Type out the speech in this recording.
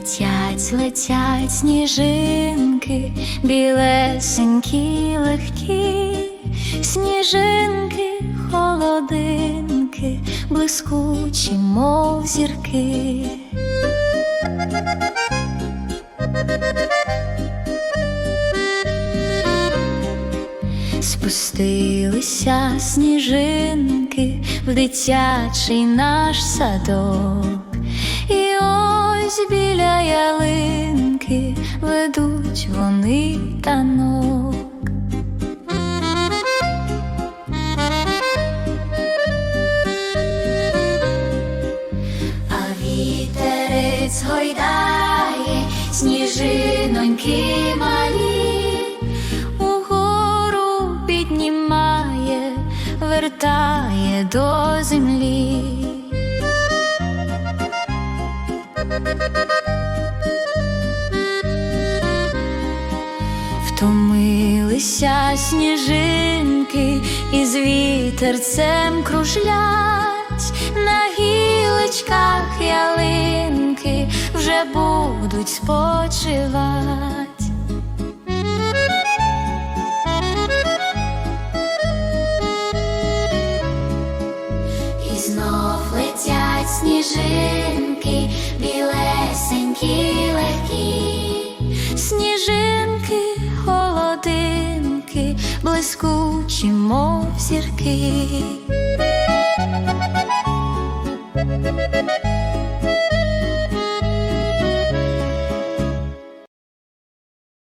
Ідуть, летять сніжинки, білесенькі, легкі, сніжинки, холодинки, блискучі, мов зірки. Спустилися сніжинки в дитячий наш садок, ось біля ялинки ведуть вони танок. А вітерець гойдає сніжиноньки малі, угору піднімає, вертає до землі. Втомилися сніжинки і з вітерцем кружлять на гілочках ялинки вже будуть спочивать. І холодинки, блискучі, мов зірки.